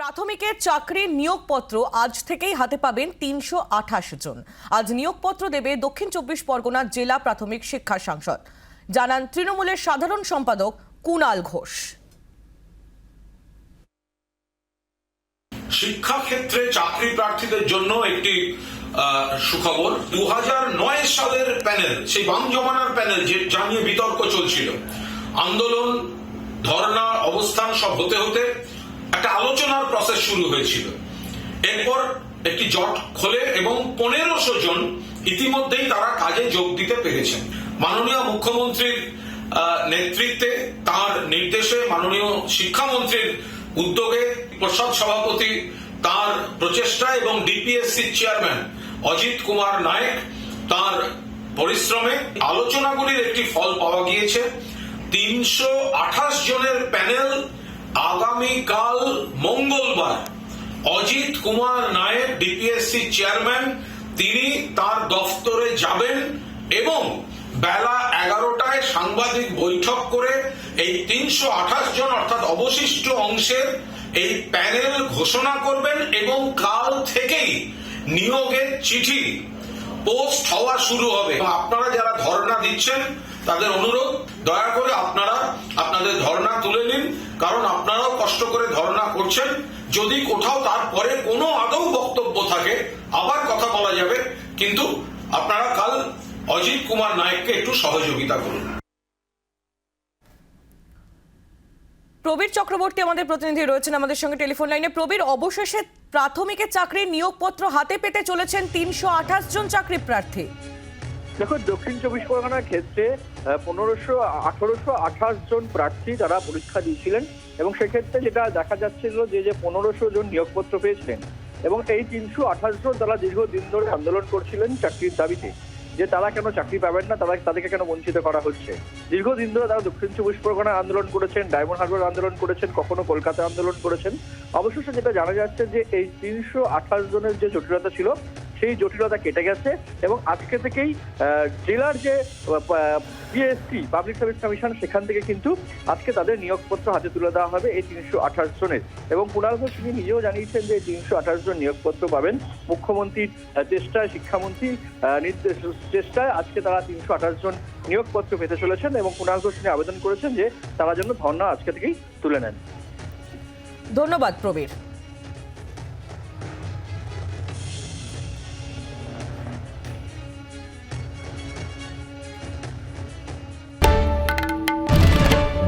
প্রাথমিকের চাকরির নিয়োগপত্র আজ থেকেই হাতে পাবেন তিনশো আঠাশ জন। আজ নিয়োগপত্র দেবে দক্ষিণ চব্বিশ পরগনার জেলা প্রাথমিক শিক্ষা সাংসদ। জানান তৃণমূলের সাধারণ সম্পাদক কুণাল ঘোষ। শিক্ষাক্ষেত্রে চাকরি প্রার্থীদের জন্য একটি সুখবর। দু সালের প্যানেল, সেই বাম জমানার প্যানেল যে যা নিয়ে বিতর্ক চলছিল। আন্দোলন ধর্ণা অবস্থান সব হতে হতে একটা আলোচনার প্রসেস শুরু হয়েছিল। এরপর একটি জট খোলে এবং পনেরোশো জন ইতিমধ্যেই তারা কাজে যোগ দিতে পেরেছেন। মাননীয় মুখ্যমন্ত্রীর নেতৃত্বে তার নির্দেশে মাননীয় শিক্ষামন্ত্রীর উদ্যোগে প্রসাদ সভাপতি তার প্রচেষ্টা এবং ডিপিএসসি চেয়ারম্যান অজিত কুমার নায়েক তার পরিশ্রমে আলোচনাগুলির একটি ফল পাওয়া গিয়েছে। তিনশো আঠাশ জনের প্যানেল আগামীকাল অজিত কুমার নায়েক ডিপিএসসি চেয়ারম্যান, তিনি তার দফতরে যাবেন এবং বেলা এগারোটায় সাংবাদিক বৈঠক করে এই তিনশো আঠাশ জন, অর্থাৎ অবশিষ্ট অংশের এই প্যানেল ঘোষণা করবেন এবং কাল থেকেই নিয়োগের চিঠি পোস্ট হওয়া শুরু হবে। আপনারা যারা ধর্ণা দিচ্ছেন, তাদের অনুরোধ, দয়া করে আপনারা আপনাদের ধর্ণা তুলে নিন, কারণ আপনারাও কষ্ট করে ধর্ণা করছেন। যদি কোথাও তারপরে কোনো আদৌ বক্তব্য থাকে, আবার কথা বলা যাবে, কিন্তু আপনারা কাল অজিত কুমার নায়েককে একটু সহযোগিতা করুন। প্রবীর চক্রবর্তী আমাদের প্রতিনিধি রয়েছেন আমাদের সঙ্গে টেলিফোন লাইনে। প্রবীর, অবশেষে প্রাথমিকের চাকরির নিয়োগপত্র হাতে পেতে চলেছেন তিনশো আঠাশ জন চাকরি প্রার্থী। দেখো, দক্ষিণ চব্বিশ পরগনার ক্ষেত্রে পনেরোশো, আঠারোশো আঠাশ জন প্রার্থী তারা পরীক্ষা দিয়েছিলেন এবং সেক্ষেত্রে যেটা দেখা যাচ্ছিল যে যে পনেরোশো জন নিয়োগপত্র পেয়েছিলেন এবং এই তিনশো আঠাশ জন তারা দীর্ঘদিন ধরে আন্দোলন করছিলেন চাকরির দাবিতে, যে তারা কেন চাকরি পাবেন না, তারা তাদেরকে কেন বঞ্চিত করা হচ্ছে? দীর্ঘদিন ধরে তারা দক্ষিণ চব্বিশ পরগনায় আন্দোলন করেছেন, ডায়মন্ড হারবার আন্দোলন করেছেন, কখনো কলকাতায় আন্দোলন করেছেন। অবশেষে যেটা জানা যাচ্ছে যে, এই তিনশো আঠাশ জনের যে জটিলতা ছিল সেই জটিলতা কেটে গেছে এবং আজকে থেকেই জেলার যে পিএসসি পাবলিক সার্ভিস কমিশন, সেখান থেকে কিন্তু আজকে তাদের নিয়োগপত্র হাতে তুলে দেওয়া হবে এই তিনশো আঠাশ জনের। এবং কুণাল ঘোষ, তিনি নিজেও জানিয়েছেন যে তিনশো আঠাশ জন নিয়োগপত্র পাবেন। মুখ্যমন্ত্রীর চেষ্টায়, শিক্ষামন্ত্রী নির্দেশ, চেষ্টায় আজকে তারা তিনশো আঠাশ জন নিয়োগপত্র পেতে চলেছেন এবং কুণাল ঘোষ, তিনি আবেদন করেছেন যে তারা যেন ধর্ণা আজকে থেকেই তুলে নেন। ধন্যবাদ প্রবীর।